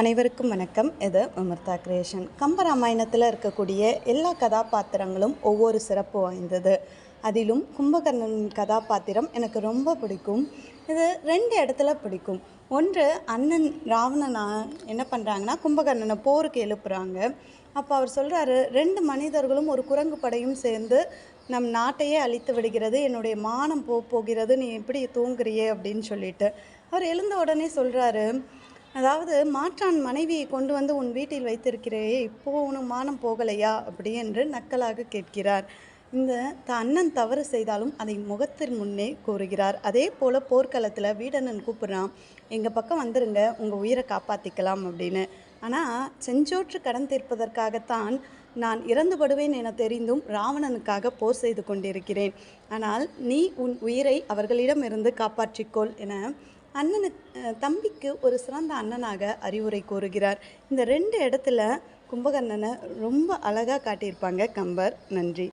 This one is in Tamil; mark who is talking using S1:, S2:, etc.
S1: அனைவருக்கும் வணக்கம். இது அமிர்தா கிரியேஷன் கம்பராமாயணத்தில் இருக்கக்கூடிய எல்லா கதாபாத்திரங்களும் ஒவ்வொரு சிறப்பு வாய்ந்தது. அதிலும் கும்பகர்ணன் கதாபாத்திரம் எனக்கு ரொம்ப பிடிக்கும். இது ரெண்டு இடத்துல பிடிக்கும். ஒன்று அண்ணன் ராவணனா என்ன பண்ணுறாங்கன்னா கும்பகர்ணனை போருக்கு எழுப்புறாங்க. அப்போ அவர் சொல்கிறாரு ரெண்டு மனிதர்களும் ஒரு குரங்கு படையும் சேர்ந்து நம் நாட்டையே அழித்து விடுகிறது. என்னுடைய மானம் போ போகிறது நீ எப்படி தூங்குறியே அப்படின்னு சொல்லிட்டு. அவர் எழுந்த உடனே சொல்கிறாரு அதாவது மாற்றான் மனைவியை கொண்டு வந்து உன் வீட்டில் வைத்திருக்கிறேயே இப்போ உனக்கு மானம் போகலையா? அப்படி என்று நக்கலாக கேட்கிறார். இந்த த அண்ணன் தவறு செய்தாலும் அதை முகத்தின் முன்னே கூறுகிறார். அதே போல் போர்க்களத்தில் வீடண்ணன் கூப்பிட்றான் எங்கள் பக்கம் வந்துருங்க உங்கள் உயிரை காப்பாற்றிக்கலாம் அப்படின்னு. ஆனால் செஞ்சோற்று கடன் தீர்ப்பதற்காகத்தான் நான் இறந்துபடுவேன் என தெரிந்தும் ராவணனுக்காக போர் செய்து கொண்டிருக்கிறேன். ஆனால் நீ உன் உயிரை அவர்களிடமிருந்து காப்பாற்றிக்கொள் என அண்ணனுக்கு தம்பிக்கு ஒரு சிறந்த அண்ணனாக அறிவுரை கூறுகிறார். இந்த ரெண்டு இடத்துல கும்பகர்ணனை ரொம்ப அழகாக காட்டியிருப்பாங்க கம்பர். நன்றி.